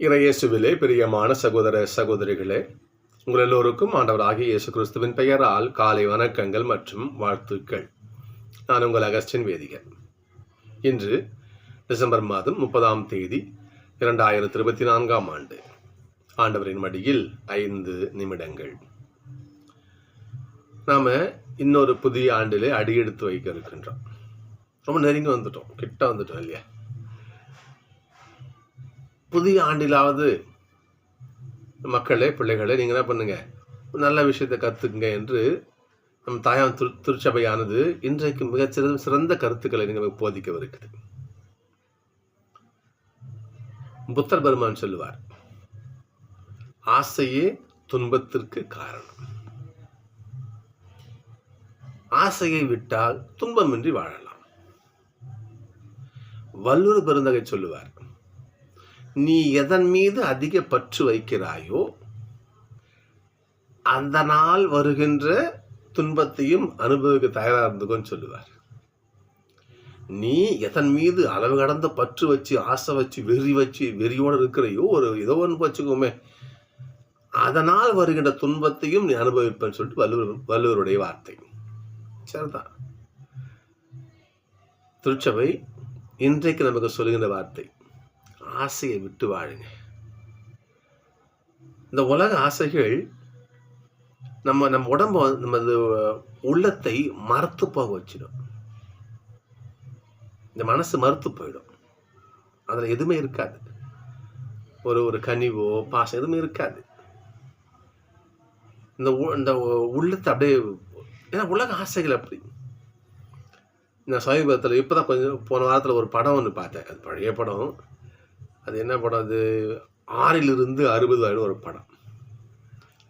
இறையேசுவிலே பிரியமான சகோதர சகோதரிகளே உங்கள் எல்லோருக்கும் ஆண்டவராகிய இயேசு கிறிஸ்துவின் பெயரால் காலை வணக்கங்கள் மற்றும் வாழ்த்துக்கள். நான் உங்கள் அகஸ்டின் வேதிகன் இன்று டிசம்பர் மாதம் முப்பதாம் தேதி இரண்டாயிரத்தி இருபத்தி நான்காம் ஆண்டு. ஆண்டவரின் மடியில் ஐந்து நிமிடங்கள். நாம் இன்னொரு புதிய ஆண்டிலே அடியெடுத்து வைக்க இருக்கின்றோம். ரொம்ப நெருங்கி வந்துட்டோம். கிட்ட வந்துட்டோம் இல்லையா? புதிய ஆண்டிலாவது மக்களே பிள்ளைகளே நீங்கள் என்ன பண்ணுங்க? நல்ல விஷயத்தை கற்றுக்குங்க என்று நம் தாயாம் திரு திருச்சபையானது இன்றைக்கு மிகச்சிறந்த சிறந்த கருத்துக்களை நீங்கள் போதிக்கவிருக்குது புத்தர் பெருமான் சொல்லுவார் ஆசையே துன்பத்திற்கு காரணம். ஆசையை விட்டால் துன்பமின்றி வாழலாம். வல்லூர் பெருந்தகை சொல்லுவார் நீ எதன் மீது அதிக பற்று வைக்கிறாயோ அந்த நாள் வருகின்ற துன்பத்தையும் அனுபவிக்க தயாராக இருந்துக்கோன்னு சொல்லுவார். நீ எதன் மீது அளவு கடந்த பற்று வச்சு ஆசை வச்சு வெறி வச்சு வெறியோடு இருக்கிறையோ ஒரு ஏதோ ஒன்று வச்சுக்கோமே அதனால் வருகின்ற துன்பத்தையும் நீ அனுபவிப்பேன்னு சொல்லிட்டு வள்ளுவர் வள்ளுவருடைய வார்த்தை. சரிதான். திருச்சபை இன்றைக்கு நமக்கு சொல்லுகின்ற வார்த்தை. ஆசையை விட்டு வாழுங்க. இந்த உலக ஆசைகள் நம்ம நம்ம உடம்ப நமது உள்ளத்தை மறுத்து போக வச்சிடும். இந்த மனசு மறுத்து போயிடும். அதில் எதுவுமே இருக்காது. ஒரு ஒரு கனிவோ பாசம் எதுவுமே இருக்காது. இந்த உ- இந்த உள்ளத்தை அப்படியே ஏன்னா உலக ஆசைகள் அப்படி. நான் சமீபத்தில் இப்போ தான் கொஞ்சம் போன வாரத்தில் ஒரு படம் ஒன்று பார்த்தேன். அது பழைய படம். அது என்ன படம்? அது ஆறிலிருந்து அறுபது வயது ஒரு படம்.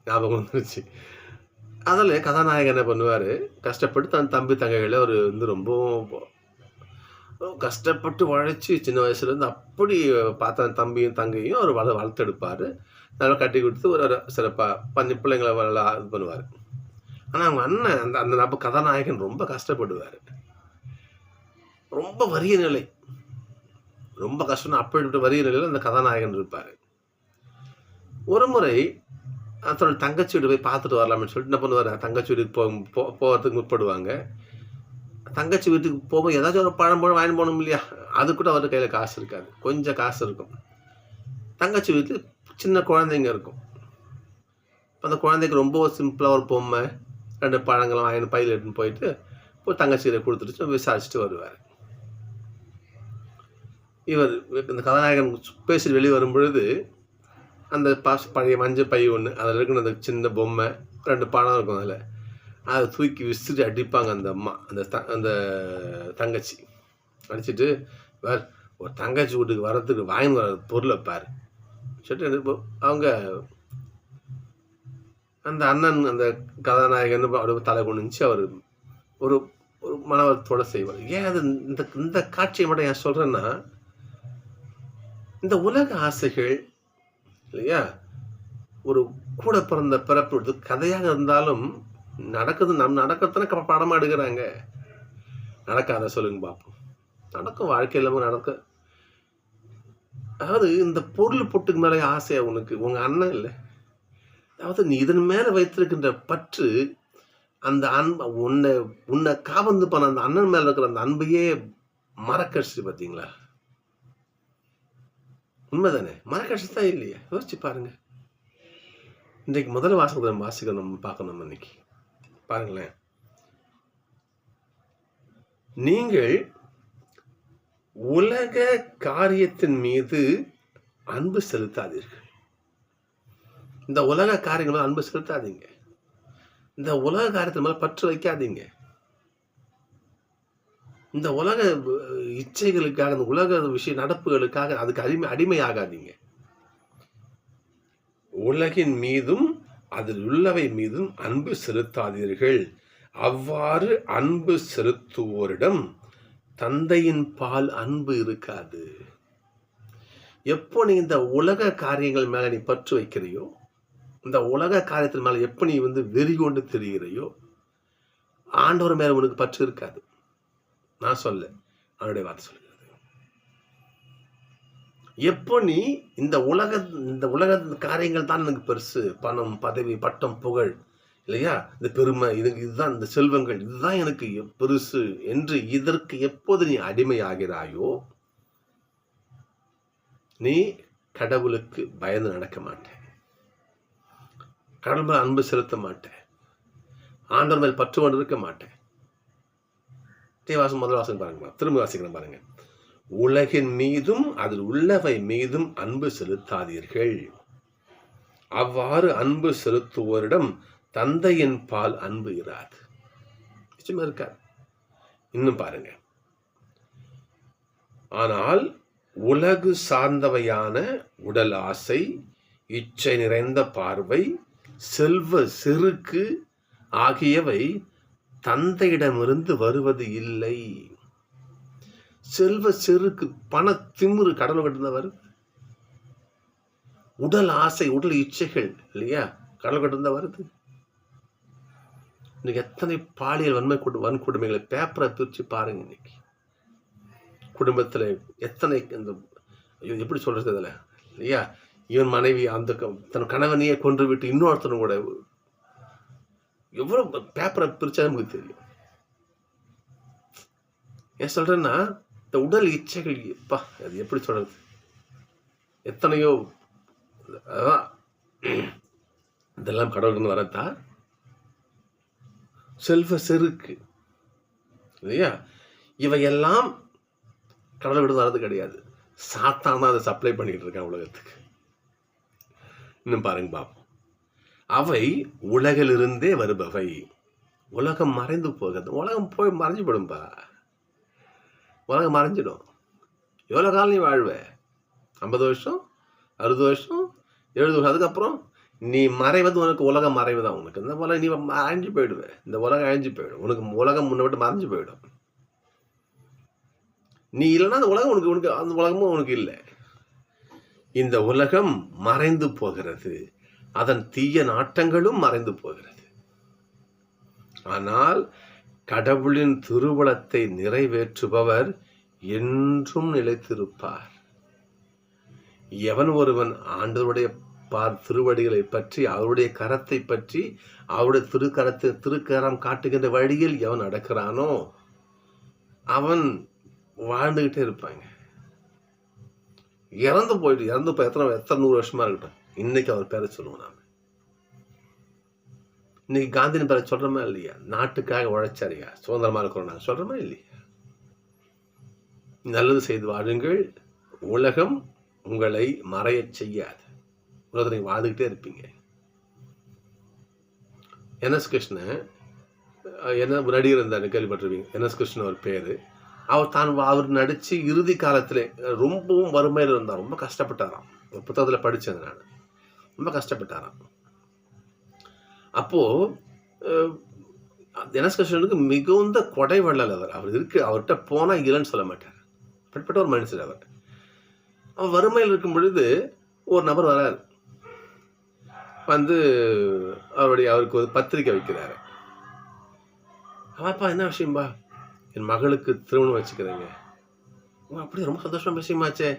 ஞாபகம் வந்துருச்சு. அதில் கதாநாயகன் என்ன பண்ணுவார்? கஷ்டப்பட்டு தன் தம்பி தங்கைகளை அவர் வந்து ரொம்ப கஷ்டப்பட்டு உழைச்சி சின்ன வயசுலேருந்து அப்படி பார்த்த தம்பியும் தங்கையும் அவர் வள வளர்த்தெடுப்பார். நல்லா கட்டி கொடுத்து ஒரு சிறப்பாக பண்ணி பிள்ளைங்களை நல்லா இது பண்ணுவார். ஆனால் அவங்க அண்ணன் அந்த அந்த நப கதாநாயகன் ரொம்ப கஷ்டப்படுவார். ரொம்ப வறிய நிலை. ரொம்ப கஷ்டம் அப்படிப்பட்ட வறிய நிலையில் அந்த கதாநாயகன் இருப்பார். ஒரு முறை தன்னோட தங்கச்சி வீடு போய் பார்த்துட்டு வரலாம்னு சொல்லிட்டு என்ன பண்ணுவார்? தங்கச்சி வீட்டுக்கு போ போ- போகிறதுக்கு முற்படுவாங்க. தங்கச்சி வீட்டுக்கு போகும்போது ஏதாச்சும் ஒரு பழம் பழம் வாங்கி போகணும் இல்லையா? அது கூட அவர் கையில் காசு இருக்காது. கொஞ்சம் காசு இருக்கும். தங்கச்சி வீட்டில் சின்ன குழந்தைங்க இருக்கும். அந்த குழந்தைக்கு ரொம்ப சிம்பிளாக ஒரு பொம்மை ரெண்டு பழங்களை வாங்கி பையில் எடுத்துன்னு போயிட்டு இப்போ தங்கச்சியில் கொடுத்துட்டு விசாரிச்சுட்டு வருவார். இவர் இந்த கதாநாயகன் பேசிட்டு வெளியே வரும்பொழுது அந்த பாஸ் பழைய மஞ்சள் பை ஒன்று அதில் இருக்கிற அந்த சின்ன பொம்மை ரெண்டு பழம் இருக்கும் அதில். அதை தூக்கி விசிறி அடிப்பாங்க அந்த அம்மா அந்த த அந்த தங்கச்சி. அடிச்சிட்டு வேறு ஒரு தங்கச்சி வீட்டுக்கு வர்றதுக்கு வாங்கி வர பொருளை பாரு. சொல்லிட்டு அவங்க அந்த அண்ணன் அந்த கதாநாயகன் அப்படியே தலை கொண்டுச்சு அவர் ஒரு ஒரு மனவரத்தோடு செய்வார். ஏன் அது இந்த இந்த காட்சியை மட்டும் ஏன் சொல்கிறேன்னா இந்த உலக ஆசைகள் இல்லையா? ஒரு கூட பிறந்த பிறப்பு கதையாக இருந்தாலும் நடக்குது நம் நடக்கிறதுன படமா எடுக்கிறாங்க. நடக்காத சொல்லுங்க பார்ப்போம் நடக்கும் வாழ்க்கையில் இல்லாமல் நடக்க. அதாவது இந்த பொருள் பொட்டுக்கு மேலே ஆசையா உனக்கு உங்க அண்ணன் இல்லை. அதாவது நீ இதன் மேலே வைத்திருக்கின்ற பற்று அந்த அன்பு உன்னை உன்னை காவந்து பண்ண அந்த அண்ணன் மேலே இருக்கிற அந்த அன்பையே மறக்கடிச்சு பார்த்தீங்களா உண்மைதானே? மறக்கடிச்சு தான் இல்லையா? யோசிச்சு பாருங்க. இன்றைக்கு முதல் வாசகத்தை நம்ம வாசிக்கணும் பார்க்கணும் இன்னைக்கு. பாருங்களேன். நீங்கள் உலக காரியத்தின் மீது அன்பு செலுத்தாதீர்கள். இந்த உலக காரியங்கள் அன்பு செலுத்தாதீங்க. இந்த உலக காரியத்தின் மேலே பற்று வைக்காதீங்க. இந்த உலக இச்சைகளுக்காக இந்த உலக விஷய நடப்புகளுக்காக அதுக்கு அடிமை அடிமையாகாதீங்க. உலகின் மீதும் அதில் உள்ளவை மீதும் அன்பு செலுத்தாதீர்கள். அவ்வாறு அன்பு செலுத்துவோரிடம் தந்தையின் பால் அன்பு இருக்காது. எப்போ நீ இந்த உலக காரியங்கள் மேலே நீ பற்று வைக்கிறையோ இந்த உலக காரியத்தின் மேலே எப்போ நீ வந்து வெறி கொண்டு தெரிகிறையோ ஆண்டவர் மேலே உனக்கு பற்று இருக்காது. நான் சொல்ல. அவனுடைய வார்த்தை சொல்கிறது எப்போ நீ இந்த உலக இந்த உலக காரியங்கள் தான் எனக்கு பெருசு. பணம் பதவி பட்டம் புகழ் இல்லையா? இந்த பெருமை இது இதுதான் இந்த செல்வங்கள். இதுதான் எனக்கு பெருசு என்று இதற்கு எப்போது நீ அடிமையாகிறாயோ நீ கடவுளுக்கு பயந்து நடக்க மாட்டேன் கடவுள் அன்பு செலுத்த மாட்டேன் ஆண்டவர் மேல் பற்று கொண்டு இருக்க மாட்டேன் தேவாசம் முதல் வாசகம் பாருங்க திரும்ப வாசிக்கிறேன் பாருங்க. உலகின் மீதும் அதில் உள்ளவை மீதும் அன்பு செலுத்தாதீர்கள். அவ்வாறு அன்பு செலுத்துவோரிடம் தந்தையின் பால் அன்பு இராது. நிச்சயமா இருக்காது. இன்னும் பாருங்க. ஆனால் உலகு சார்ந்தவையான உடல் ஆசை இச்சை நிறைந்த பார்வை செல்வ செருக்கு ஆகியவை தந்தையிடமிருந்து வருவது இல்லை. செல்வ செருக்கு பண திமுரு கடவுள் கிட்ட வருது உடல் ஆசை உடல் இச்சைகள் இல்லையா? கடவுள் கிட்ட வருது இன்னைக்கு எத்தனை பாலியல் வன்மை கொடு வன்கொடுமைகளை பேப்பரை பிரித்து பாருங்க இன்னைக்கு. குடும்பத்தில் எத்தனை இந்த ஐயோ, எப்படி சொல்றது இதில்? இல்லையா? இவன் மனைவி அந்த தன் கணவனையே கொன்று விட்டு இன்னொருத்தனும் கூட எவ்வளோ பேப்பரை பிரித்தா நமக்கு தெரியும். ஏன் சொல்றேன்னா இந்த உடல் இச்சைகள் எப்பா அது எப்படி சொல்கிறது எத்தனையோ அதான் இதெல்லாம் கடவுளுக்கு வரத்தா. செல்வ செருக்கு இல்லையா? இவையெல்லாம் கடவுளை விட வர்றது கிடையாது. சாத்தான் தான் அதை சப்ளை பண்ணிக்கிட்டு இருக்கான் உலகத்துக்கு. இன்னும் பாருங்க பாப்போம். அவை உலகிலிருந்தே வருபவை. உலகம் மறைந்து போகிறது. உலகம் போய் மறைஞ்சு போடும்பா உலகம் மறைஞ்சிடும். எவ்வளோ காலம் நீ வாழ்வ? ஐம்பது வருஷம்? அறுபது வருஷம்? எழுபது வருஷம்? அதுக்கப்புறம் நீ மறைவது உனக்கு உலகம் மறைவு தான் உனக்கு? இந்த உலகம் நீ அழிஞ்சு போயிடுவேன் இந்த உலகம் அழிஞ்சு போயிடும். உனக்கு உலகம் முன்ன விட்டு மறைஞ்சு போயிடும். நீ இல்லைன்னா அந்த உலகம் உனக்கு உனக்கு அந்த உலகமும் உனக்கு இல்லை. இந்த உலகம் மறைந்து போகிறது. அதன் தீய நாட்டங்களும் மறைந்து போகிறது. ஆனால் கடவுளின் திருவளத்தை நிறைவேற்றுபவர் என்றும் நிலைத்திருப்பார். எவன் ஒருவன் ஆண்டவருடைய பார் திருவடிகளை பற்றி அவருடைய கரத்தை பற்றி அவருடைய திருக்கரத்தை திருக்கரம் காட்டுகின்ற வழியில் எவன் நடக்கிறானோ அவன் வாழ்ந்துகிட்டே இருப்பாங்க. இறந்து போயிட்டு இறந்து போய் எத்தனை எத்தனை நூறு வருஷமா இருக்கட்டும். இன்னைக்கு அவர் பேரை சொல்லுவோம் நாம. இன்னைக்கு காந்தியின் பேரை சொல்றோமா இல்லையா? நாட்டுக்காக உழைச்சாரியா சுதந்திரமா இருக்கிறோம் நாங்கள் சொல்றோமா இல்லையா? நல்லது செய்து வாழுங்கள். உலகம் உங்களை மறையச் செய்யாது. உலகத்தை நீங்கள் வாழ்ந்துக்கிட்டே இருப்பீங்க. என்எஸ் கிருஷ்ணன் என்ன நடிகர் இருந்தார் கேள்விப்பட்டிருப்பீங்க. என்எஸ் கிருஷ்ணன் ஒரு பேர். அவர் தான் அவர் நடித்து இறுதி காலத்தில் ரொம்பவும் வறுமையில் இருந்தார். ரொம்ப கஷ்டப்பட்டாராம். ஒரு புத்தகத்தில் படித்தது நான். ரொம்ப கஷ்டப்பட்டாராம். அப்போது தினஸ்கஷனுக்கு கிருஷ்ணனுக்கு மிகுந்த கொடை வள்ளல் அவர். அவர் இருக்கு அவர்கிட்ட போனால் இல்லைன்னு சொல்ல மாட்டார். அப்படிப்பட்ட ஒரு மனுஷர் அவர். அவர் வறுமையில் இருக்கும் பொழுது ஒரு நபர் வராரு. வந்து அவருடைய அவருக்கு ஒரு பத்திரிக்கை வைக்கிறாரு. அப்பாப்பா என்ன விஷயம்பா? என் மகளுக்கு திருமணம் வச்சுக்கிறேங்க. அப்படி அப்படியே? ரொம்ப சந்தோஷமா விஷயமாச்சே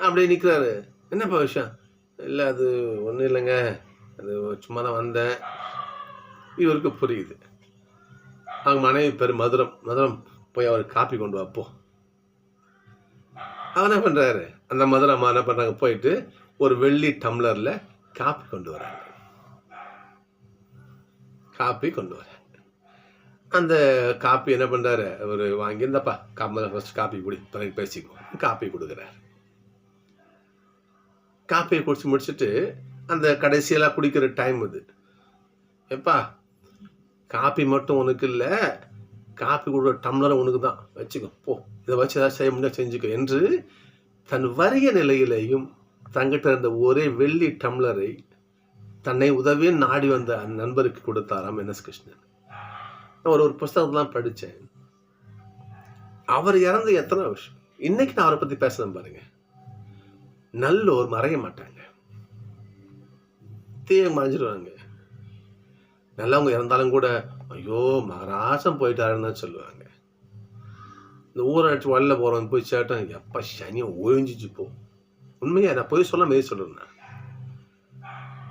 அப்படியே நிற்கிறாரு என்னப்பா விஷயம்? இல்லை அது ஒன்றும் இல்லைங்க. அது சும்மா தான் வந்தேன். இவருக்கு புரியுது. அவங்க மனைவி பேர் மதுரம். மதுரம் போய் அவர் காப்பி கொண்டு வாப்போ அவர் என்ன பண்ணுறாரு அந்த மதுரை அம்மா என்ன பண்ணுறாங்க போயிட்டு ஒரு வெள்ளி டம்ளரில் காப்பி கொண்டு வராங்க. காப்பி கொண்டு வர அந்த காப்பி என்ன பண்ணுறாரு அவர் வாங்கி இந்தப்பா காப்பி ஃபஸ்ட் காப்பி குடி பிறகு பேசிக்குவோம். காப்பி கொடுக்குறாரு. காப்பியை குடிச்சு முடிச்சுட்டு அந்த கடைசியெல்லாம் குடிக்கிற டைம் இது எப்பா காப்பி மட்டும் உனக்கு இல்லை காப்பி கொடுக்குற டம்ளர் உனக்கு தான். வச்சுக்கோ போ. இதை வச்சு ஏதாவது செய்ய முடியாது செஞ்சுக்கோ என்று தன் வறிய நிலையிலேயும் தங்கிட்ட இருந்த ஒரே வெள்ளி டம்ளரை தன்னை உதவி நாடி வந்த அந்த நண்பருக்கு கொடுத்தாராம் என் எஸ் கிருஷ்ணன். நான் ஒரு ஒரு புஸ்தகத்தெல்லாம் படித்தேன் அவர் இறந்து எத்தனை வருஷம்? இன்னைக்கு நான் அவரை பற்றி பேசுகிறேன் பாருங்கள் நல்லோர் மறைய மாட்டாங்க. தீய மறைஞ்சிடுவாங்க நல்லவங்க இறந்தாலும் கூட ஐயோ மகராசம் போயிட்டாருன்னு தான் சொல்லுவாங்க. இந்த ஊரை அடிச்சு வல்ல போகிறவங்க போய் சேட்டம் எப்போ சனியை ஒழிஞ்சிச்சு போ. உண்மையாக நான் போய் சொல்ல மெய் சொல்லுறேன்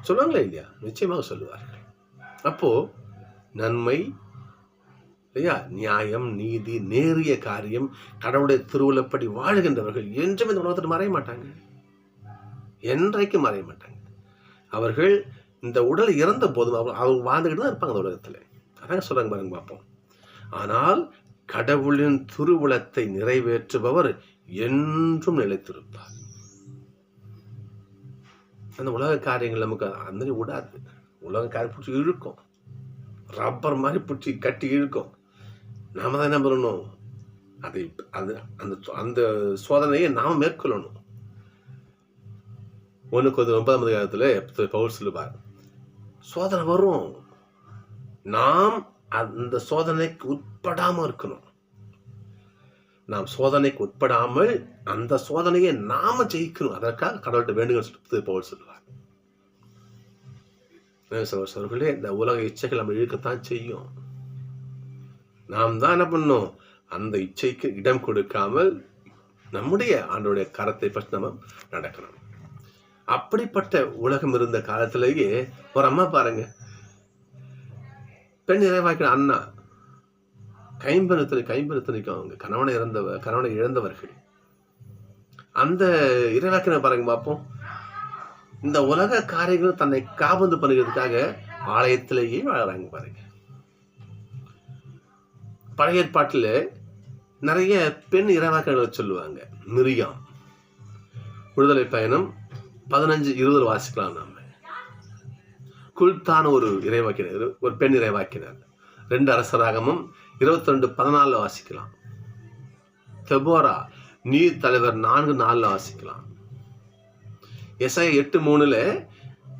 சொல்லுவாங்களா இல்லையா? நிச்சயமாக சொல்லுவார்கள். அப்போ நன்மை இல்லையா? நியாயம் நீதி நேரிய காரியம் கடவுளுடைய திருவுளப்படி வாழ்கின்றவர்கள் என்றும் இந்த உலகத்தில் மறைய மாட்டாங்க. என்றைக்கும் மறைய மாட்டாங்க. அவர்கள் இந்த உடல் இறந்த போதும் அவங்க அவங்க வாழ்ந்துக்கிட்டு தான் இருப்பாங்க அந்த உலகத்தில். அதான் சொல்கிறாங்க பாருங்க பார்ப்போம் ஆனால் கடவுளின் திருவுளத்தை நிறைவேற்றுபவர் என்றும் நிலைத்திருப்பார். அந்த உலக காரியங்கள் நமக்கு அந்த மாதிரி விடாது. உலக காரியம் பிடிச்சி இழுக்கும். ரப்பர் மாதிரி பிடிச்சி கட்டி இழுக்கும். நாம தான் என்ன பண்ணணும்? அதை அது அந்த அந்த சோதனையை நாம் மேற்கொள்ளணும். ஒன்று கொஞ்சம் ஒன்பதாம் அதிகாரத்தில் பவுல் சொல்லுவார். சோதனை வரும். நாம் அந்த சோதனைக்கு உட்படாமல் இருக்கணும். நாம் சோதனைக்கு உட்படாமல் அந்த சோதனையை நாம ஜெயிக்கணும். அதற்காக கடவுள்கிட்ட வேண்டுங்கள் சொல்லிட்டு பவுல் சொல்லுவார். சோர்களே இந்த உலக இச்சைகள் நம்ம இழுக்கத்தான் செய்யும். நாம் தான் என்ன பண்ணணும்? அந்த இச்சைக்கு இடம் கொடுக்காமல் நம்முடைய ஆண்டோடைய கரத்தை பற்றி நம்ம நடக்கணும். அப்படிப்பட்ட உலகம் இருந்த காலத்திலேயே ஒரு அம்மா பாருங்க. பெண் இறைவாக்கிற அண்ணா கைம்பெருத்தனை கைம்பெருத்தனைக்கும் அவங்க கணவனை இறந்தவ கணவனை இழந்தவர்கள். அந்த இறைவாக்கின பாருங்க பார்ப்போம். இந்த உலக காரியங்கள் தன்னை காபந்து பண்ணுகிறதுக்காக ஆலயத்திலேயே வாழறாங்க பாருங்க. பழைய ஏற்பாட்டில் நிறைய பெண் இறைவாக்கங்களை சொல்லுவாங்க. மிரியாம் விடுதலை பயணம் பதினஞ்சு இருபது வாசிக்கலாம் நாம. குல்தான் ஒரு இறைவாக்கினர் ஒரு பெண் இறைவாக்கினர். ரெண்டு அரசராகமும் இருபத்தி ரெண்டு பதினாலில் வாசிக்கலாம். தெபோரா நீர் தலைவர் நான்கு நாலில் வாசிக்கலாம். எஸ்ஐ எட்டு மூணுல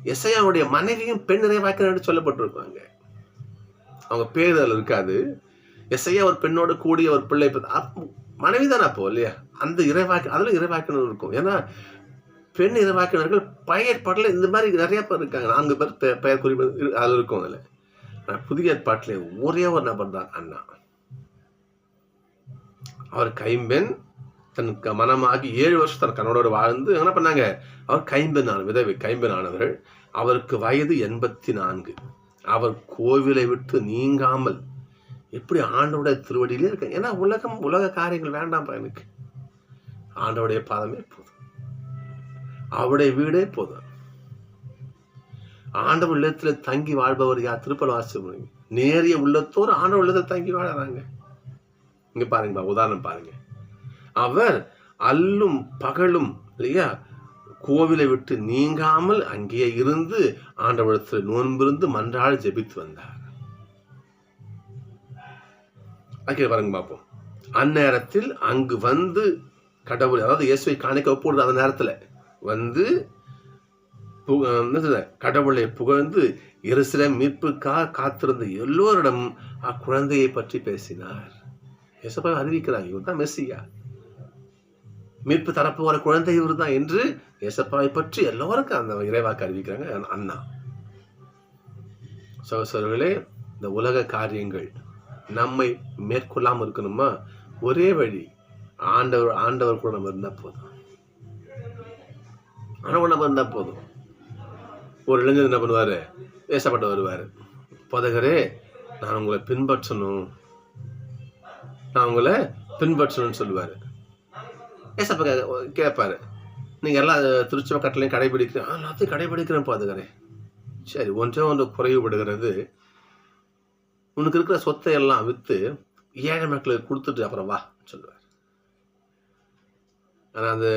எஸ்ஐயாவுடைய மனைவியும் பெண் நிறைவாக்கினர் சொல்லப்பட்டிருப்பாங்க. அவங்க பேர் அதில் இருக்காது. எஸ்ஐயா ஒரு பெண்ணோட கூடிய ஒரு பிள்ளை மனைவி தானே அப்போ இல்லையா? அந்த இறைவாக்கு அதில் இறைவாக்கினர் இருக்கும். ஏன்னா பெண் இறைவாக்கினர்கள் பழைய பாட்டில் இந்த மாதிரி நிறைய பேர் இருக்காங்க. நான்கு பேர் பெ- பெயர் குறிப்பு அதில் இருக்கும் அதில். ஆனால் புதிய ஏற்பாட்டில் ஒரே ஒரு நபர் தான் அண்ணா. அவர் கைம்பெண் தன் க- மனமாகி ஏழு வருஷம் தன் கணவனோடு வாழ்ந்து என்ன பண்ணாங்க? அவர் கைம்பெண் ஆன விதவை கைம்பெண் ஆனவர்கள் அவருக்கு வயது எண்பத்தி நான்கு அவர் கோவிலை விட்டு நீங்காமல் எப்படி ஆண்டவுடைய திருவடியிலே இருக்க ஏன்னா உலகம் உலக காரியங்கள் வேண்டாம் எனக்கு ஆண்டவுடைய பாதமே போதும். அவருடைய வீடே போதும். ஆண்டவர் இல்லத்தில் தங்கி வாழ்பவர் யார்? திருப்பல் வாசி நேரிய உள்ளத்தோர் ஆண்டவர் இல்லத்தில் தங்கி வாழறாங்க. இங்க பாருங்க உதாரணம் பாருங்க. அவர் அல்லும் பகலும் இல்லையா? கோவிலை விட்டு நீங்காமல் அங்கேயே இருந்து ஆண்டவரத்தில் நோன்பிருந்து மன்றாட ஜெபித்து வந்தார். அங்கே பாருங்க பார்ப்போம். அந்நேரத்தில் அங்கு வந்து கடவுள் அதாவது இயேசுவை காணிக்க ஒப்புடுற அந்த நேரத்துல வந்து கடவுளை புகழ்ந்து இருசில மீட்புக்காக காத்திருந்த எல்லோரிடம் அக்குழந்தையை பற்றி பேசினார். எசப்பா அறிவிக்கிறாங்க இவர் தான் மெஸ்ஸியா. மீட்பு தரப்பு வர குழந்தை இவர் தான் என்று எசப்பாவை பற்றி எல்லோருக்கும் அந்த இறைவாக்கு அறிவிக்கிறாங்க அண்ணா. சகோசரர்களே இந்த உலக காரியங்கள் நம்மை மேற்கொள்ளாமல் இருக்கணுமா? ஒரே வழி ஆண்டவர் ஆண்டவர் கூட நம்ம இருந்தால் போதும். ஆண்டவர் நம்ம இருந்தால் போதும். ஒரு இளைஞர் என்ன பண்ணுவார்? வேசப்பட்டு வருவார். போதகரே நான் உங்களை பின்பற்றணும். நான் உங்களை பின்பற்றணும்னு சொல்லுவார். ஏசப்பா கே- கேட்பாரு நீங்கள் எல்லா திருச்சபை கட்டளையும் கடைபிடிக்கிறேன் எல்லாத்தையும் கடைபிடிக்கிறேன் போதகரே. சரி ஒன்றே ஒன்று குறைவுபடுகிறது. உனக்கு இருக்கிற சொத்தை எல்லாம் விற்று ஏழை மக்களுக்கு கொடுத்துட்டு அப்புறம் வா சொல்லுவார். ஆனால் அந்த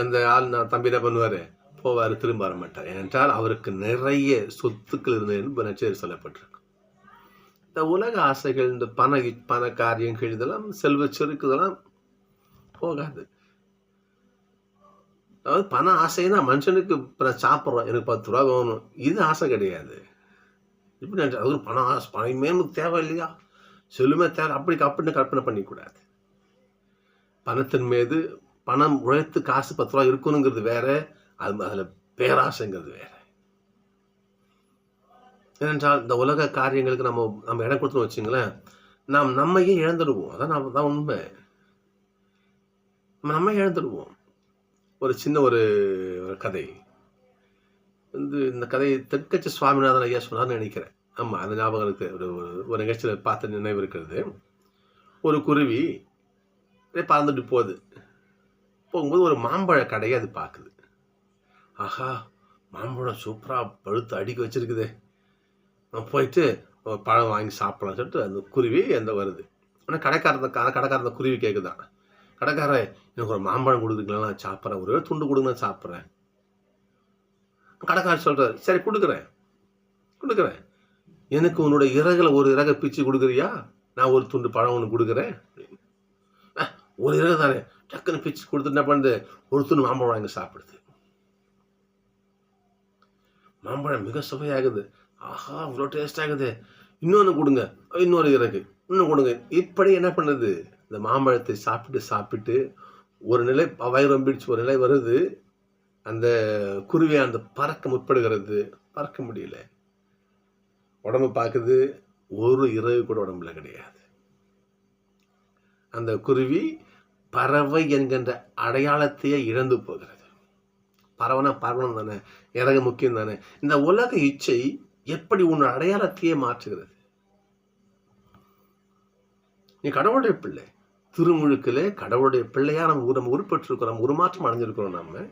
அந்த ஆள் நான் தம்பி என்ன பண்ணுவார்? போவார் திரும்ப வர மாட்டார். ஏனென்றால் அவருக்கு நிறைய சொத்துக்கள் இருந்தது என்று நச்சேரி சொல்லப்பட்டிருக்கு. இந்த உலக ஆசைகள் இந்த பண பண காரியங்கள் இதெல்லாம் செல்வ செருக்கு இதெல்லாம் போகாது. அதாவது பண ஆசைன்னா மனுஷனுக்கு இப்போ நான் சாப்பிட்றோம் எனக்கு பத்து ரூபா வேணும். இது ஆசை கிடையாது. இப்படி நினைச்சா, அது பணம் ஆசை பணமே நமக்கு தேவை இல்லையா? செல்லுமே தேவை அப்படி அப்படின்னு கற்பனை பண்ணிக்கூடாது. பணத்தின் மீது பணம் உழைத்து காசு பத்து ரூபா இருக்கணுங்கிறது வேற அது அதில் பேராசைங்கிறது வேற. ஏனென்றால் இந்த உலக காரியங்களுக்கு நம்ம நம்ம இடம் கொடுத்துன்னு வச்சுங்களேன் நாம் நம்மையே இழந்துடுவோம். அதான் நம்ம தான் உண்மை. நம்ம நம்ம இழந்துடுவோம். ஒரு சின்ன ஒரு ஒரு கதை. வந்து இந்த கதையை தெற்கட்சி சுவாமிநாதன் ஐயா சொன்னார்னு நினைக்கிறேன். ஆமாம் அந்த ஞாபகம் இருக்கு. ஒரு ஒரு- ஒரு நிகழ்ச்சியில் பார்த்த நினைவு இருக்கிறது. ஒரு குருவி அப்படியே பறந்துட்டு போகுது. போகும்போது ஒரு மாம்பழ கடையை அது பார்க்குது. ஆஹா மாம்பழம் சூப்பராக பழுத்து அடுக்கி வச்சிருக்குதே. நான் போயிட்டு பழம் வாங்கி சாப்பிடலாம் சொல்லிட்டு அந்த குருவி அந்த வருது. ஆனால் கடைக்காரன் கடைக்காரந்த கடைக்காரன் அந்த குருவி கேட்குதான் கடைக்காரன் எனக்கு ஒரு மாம்பழம் கொடுக்குறீங்களா? நான் சாப்பிட்றேன். ஒரே துண்டு கொடுங்க நான் சாப்பிட்றேன். கடைக்காரர் சொல்கிறார் சரி கொடுக்குறேன். கொடுக்குறேன். எனக்கு உன்னோட இறகில் ஒரு இறகை பிச்சு கொடுக்குறியா? நான் ஒரு துண்டு பழம் ஒன்று கொடுக்குறேன். ஒரு இறகு தானே டக்குன்னு பிச்சு கொடுத்துட்டு என்ன பண்ணுது? ஒருத்தர் மாம்பழம் வாங்கி சாப்பிடுது. மாம்பழம் மிக சுவையாகுது. ஆஹா இவ்வளோ டேஸ்ட் ஆகுது. இன்னொன்று கொடுங்க. இன்னொரு இறகு. இன்னும் கொடுங்க. இப்படி என்ன பண்ணுது? இந்த மாம்பழத்தை சாப்பிட்டு சாப்பிட்டு ஒரு நிலை வயிறு பிடிச்சு ஒரு நிலை வருது. அந்த குருவி அந்த பறக்க முற்படுகிறது. பறக்க முடியல. உடம்பு பார்க்குது. ஒரு இறகு கூட உடம்புல கிடையாது. அந்த குருவி பறவை என்கின்ற அடையாளத்தையே இழந்து போகிறது. பறவைனா பறவனம் தானே இறகு முக்கியம் தானே. இந்த உலக இச்சை எப்படி உன் அடையாளத்தையே மாற்றுகிறது? நீ கடவுளுடைய பிள்ளை. திருமுழுக்கிலே கடவுளுடைய பிள்ளையாக நம்ம நம்ம உருப்பெற்றிருக்கிறோம் உருமாற்றம் அடைஞ்சிருக்கிறோம் நம்ம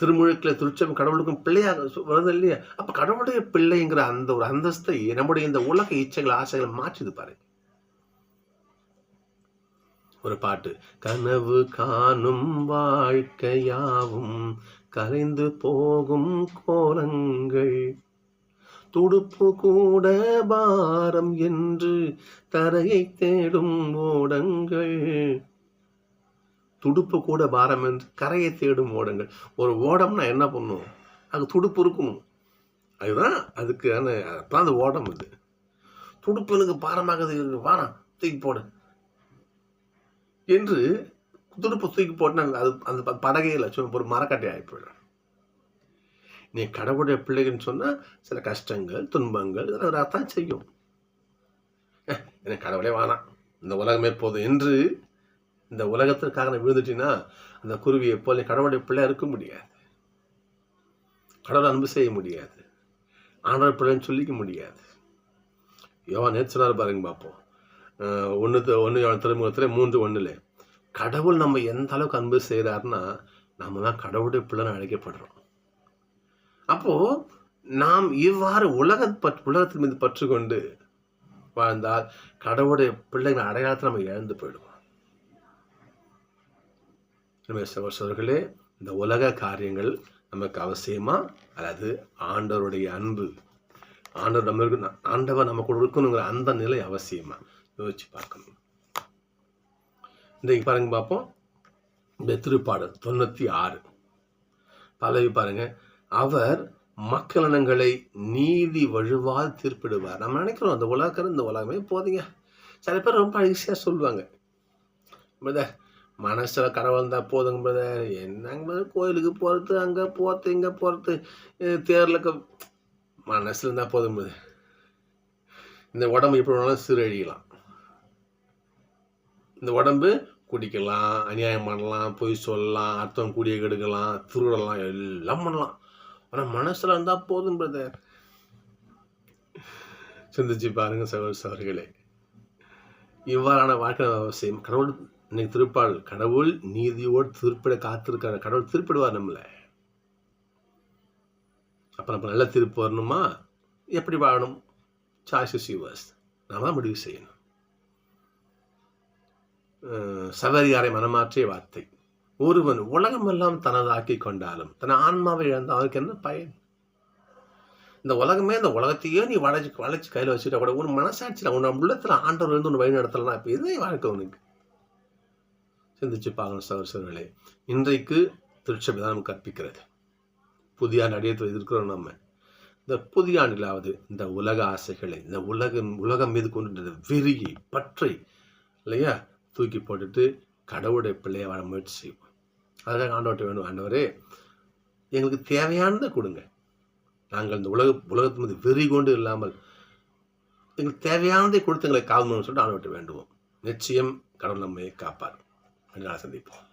திருமுழுக்கில் திருச்சம் கடவுளுக்கும் பிள்ளையாக வருது இல்லையா? அப்ப கடவுளுடைய பிள்ளைங்கிற அந்த ஒரு அந்தஸ்தை நம்முடைய இந்த உலக இச்சைகள் ஆசைகளை மாற்றுது பாரு. ஒரு பாட்டு. கனவு காணும் வாழ்க்கையாவும் கரைந்து போகும் கோலங்கள் துடுப்பு கூட பாரம் என்று தரையை தேடும் ஓடங்கள். துடுப்பு கூட பாரம் என்று கரையை தேடும் ஓடங்கள். ஒரு ஓடம்னா என்ன பண்ணும்? அது துடுப்பு இருக்கணும் அதுதான் அதுக்கான அப்போ அந்த ஓடம் அது. துடுப்பு எனக்கு பாரமாகுது வானா தூக்கி போடு. என்று துடுப்பு தூக்கி போட்டு அது அந்த படகையில் சும்மா ஒரு மரக்கட்டை ஆகி போயிடும் நீ கடவுளுடைய பிள்ளைகள்னு சொன்னால் சில கஷ்டங்கள் துன்பங்கள் இதெல்லாம் தான் செய்யும். எனக்கு கடவுளே வேணாம் இந்த உலகமே போதும் என்று இந்த உலகத்திற்காக நான் விழுந்துட்டீங்கன்னா அந்த குருவியை போல கடவுளுடைய பிள்ளையாக இருக்க முடியாது. கடவுளை அன்பு செய்ய முடியாது. ஆண்டவர் பிள்ளைன்னு சொல்லிக்க முடியாது. யோவா நேற்று சொன்னார் பாருங்க பார்ப்போம் ஒன்று ஒன்று திருமுகத்தில் மூன்று ஒன்றுல கடவுள் நம்ம எந்த அளவுக்கு அன்பு செய்கிறாருன்னா நம்ம தான் கடவுளுடைய பிள்ளைன்னு அழைக்கப்படுறோம். அப்போ நாம் இவ்வாறு உலக பற் உலகத்தின் மீது பற்று கொண்டு வாழ்ந்தால் கடவுளுடைய பிள்ளைகள் அடையாளத்தை நம்ம இழந்து போயிடுவோம். எனவே இந்த உலக காரியங்கள் நமக்கு அவசியமா? அல்லது ஆண்டவருடைய அன்பு? ஆண்டவர் நம்ம இருக்கு ஆண்டவர் நம்ம கூட இருக்கணுங்கிற அந்த நிலை அவசியமா? யோசிச்சு பார்க்கணும். இன்றைக்கு பாருங்க பார்ப்போம். இந்த திருப்பாடல் தொண்ணூத்தி ஆறு. பல்லவி பாருங்க. அவர் மக்களினங்களை நீதி வழுவால் தீர்ப்பிடுவார். நம்ம நினைக்கிறோம் அந்த உலகம் இந்த உலகமே போதுங்க. சில பேர் ரொம்ப ஈஸியாக சொல்லுவாங்க. பிரதர் மனசில் கடவுள் இருந்தால் போதுங்க பிரதர். என்னங்க கோயிலுக்கு போகிறது அங்கே போகிறது இங்கே போகிறது தேரில் மனசில் இருந்தால் போதும் பிரதர். இந்த உடம்பு எப்படி வேணாலும் சீரழியலாம். இந்த உடம்பு குடிக்கலாம் அநியாயம் பண்ணலாம் பொய் சொல்லலாம் அர்த்தம் கூடிய கெடுக்கலாம் திருடலாம் எல்லாம் பண்ணலாம். ஆனால் மனசில் இருந்தால் போதும் பிரதர் சிந்திச்சு பாருங்க சகோதர சகோதரிகளே. இவ்வாறான வாழ்க்கை அவசியம். கடவுள் இன்னைக்கு திருப்பாள் கடவுள் நீதியோடு திருப்பிட காத்திருக்காரு கடவுள் திருப்பிடுவார் நம்மளை. அப்போ நம்ம நல்லா திருப்பு வரணுமா? எப்படி வாழணும்? சாய்ஸஸ் யூவர்ஸ் நாம தான் முடிவு செய்யணும். சபரியாரை மனமாற்றிய வார்த்தை. ஒருவன் உலகமெல்லாம் தனதாக்கி கொண்டாலும் தன் ஆன்மாவை இழந்த அவருக்கு என்ன பயன்? இந்த உலகமே இந்த உலகத்தையே நீ வளைச்சு வளைச்சு கையில் வச்சுட்டா கூட உன் மனசாட்சியில் உன் உள்ளத்தில் ஆண்டவர் இருந்து உன் வழி நடத்தலாம் இப்போ இதே வாழ்க்கை உனக்கு? சிந்திச்சு பார்க்கணும் சகோதரர்களே இன்றைக்கு திருச்சபை தான் நமக்கு கற்பிக்கிறது. புதிய ஆண்டு அடியத்தில் இருக்கிறோம் நம்ம. இந்த புதிய ஆண்டிலாவது இந்த உலக ஆசைகளை இந்த உலகம் உலகம் மீது கொண்டு வெறியை பற்றை இல்லையா? தூக்கி போட்டுட்டு கடவுளுடைய பிள்ளையை வாழ முயற்சி செய்வோம். அதுக்காக ஆண்டவர்கிட்ட வேணும் ஆண்டவரே எங்களுக்கு தேவையானதை கொடுங்க. நாங்கள் இந்த உலக உலகத்தின் மீது வெறி கொண்டு இல்லாமல் எங்களுக்கு தேவையானதை கொடுத்து எங்களை காவணும் சொல்லிட்டு ஆண்டவர்கிட்ட வேண்டுவோம். நிச்சயம் கடவுள் நம்மை காப்பார் என்று சந்திப்போம்.